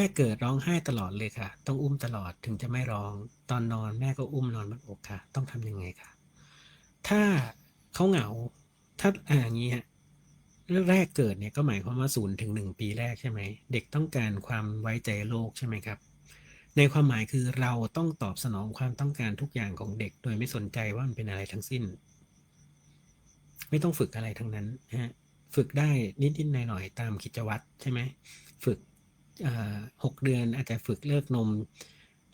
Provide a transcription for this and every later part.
แม่เกิดร้องไห้ตลอดเลยค่ะ ต้องอุ้มตลอดถึงจะไม่ร้อง ตอนนอนแม่ก็อุ้มนอนบนอกค่ะ ต้องทำยังไงคะถ้าเขาเหงา ถ้าอ่าอย่างนี้ฮะแรกเกิดเนี่ยก็หมายความว่าศูนย์ถึงหนึ่งปีแรกใช่ไหม เด็กต้องการความไว้ใจโลกใช่ไหมครับ ในความหมายคือเราต้องตอบสนองความต้องการทุกอย่างของเด็ก โดยไม่สนใจว่ามันเป็นอะไรทั้งสิ้น ไม่ต้องฝึกอะไรทั้งนั้นฮะ ฝึกได้นิดๆหน่อยๆตามกิจวัตรใช่ไหม ฝึก หกเดือนอาจจะฝึกเลิกนม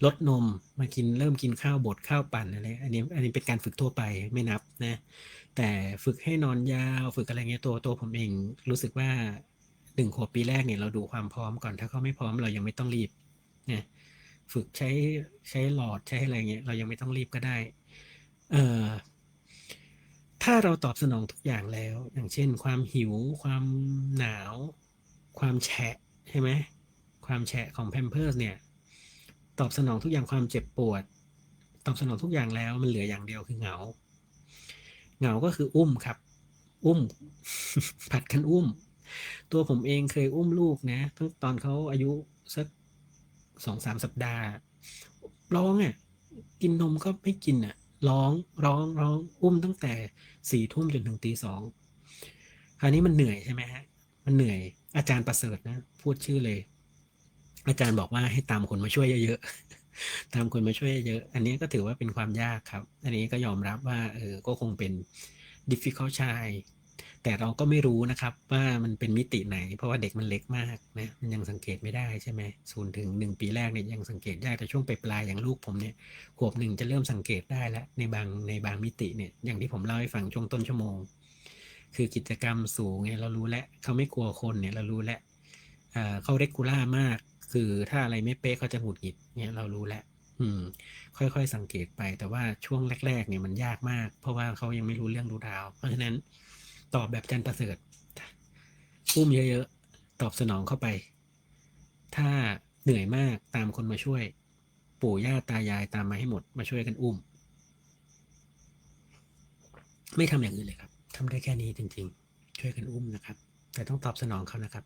ลดนมมากินเริ่มกินข้าวบดข้าวปั่นอะไรอันนี้อันนี้เป็นการฝึกทั่วไปไม่นับนะแต่ฝึกให้นอนยาวฝึกอะไรเงี้ยตัวตัวผมเองรู้สึกว่าหนึ่งขวบปีแรกเนี่ยเราดูความพร้อมก่อนถ้าเขาไม่พร้อมเรายังไม่ต้องรีบนะฝึกใช้ใช้หลอดใช้อะไรเงี้ยเรายังไม่ต้องรีบก็ได้เอ่อถ้าเราตอบสนองทุกอย่างแล้ว อย่างเช่น ความหิว ความหนาว ความแฉะใช่ไหม ความแฉะของแพมเพิร์สเนี่ย ตอบสนองทุกอย่างความเจ็บปวด ตอบสนองทุกอย่างแล้วมันเหลืออย่างเดียวคือเหงา เหงาก็คืออุ้มครับ อุ้ม ผัดกันอุ้ม ตัวผมเองเคยอุ้มลูกนะตั้งตอนเขาอายุสักสองสามสัปดาห์ ร้องอะ กินนมก็ไม่กินอะ ร้องร้องร้องอุ้มตั้งแต่สี่ทุ่มจนถึงตีสองคราวนี้มันเหนื่อยใช่ไหมฮะ มันเหนื่อยอาจารย์ประเสริฐนะ พูดชื่อเลย อาจารย์บอกว่าให้ตามคนมาช่วยเยอะๆ ตามคนมาช่วยเยอะ อันนี้ก็ถือว่าเป็นความยากครับ อันนี้ก็ยอมรับว่าเออก็คงเป็น difficult child แต่เราก็ไม่รู้นะครับว่ามันเป็นมิติไหน เพราะว่าเด็กมันเล็กมากนะมันยังสังเกตไม่ได้ใช่ไหมศูนย์ถึงหนึ่งปีแรกเนี่ยยังสังเกตยากแต่ช่วงปลายๆอย่างลูกผมเนี่ยขวบหนึ่งจะเริ่มสังเกตได้แล้วในบางในบางมิติเนี่ยอย่างที่ผมเล่าให้ฟังช่วงต้นชั่วโมง คือกิจกรรมสูงเนี่ยเรารู้แล้วเขาไม่กลัวคนเนี่ยเรารู้แล้วเขาเรกูล่ามาก คือถ้าอะไรไม่เป๊ะเขาจะหงุดหงิดเนี่ยเรารู้แล้วอืม ค่อยๆสังเกตไป แต่ว่าช่วงแรก ๆ เนี่ยมันยากมาก เพราะว่าเขายังไม่รู้เรื่องรู้ราว เพราะฉะนั้นตอบแบบจันประเสริฐอุ้มเยอะๆ ตอบสนองเข้าไป ถ้าเหนื่อยมากตามคนมาช่วย ปู่ย่าตายายตามมาให้หมดมาช่วยกันอุ้ม ไม่ทำอย่างอื่นเลยครับทำได้แค่นี้จริง ๆ ช่วยกันอุ้มนะครับ แต่ต้องตอบสนองเขานะครับ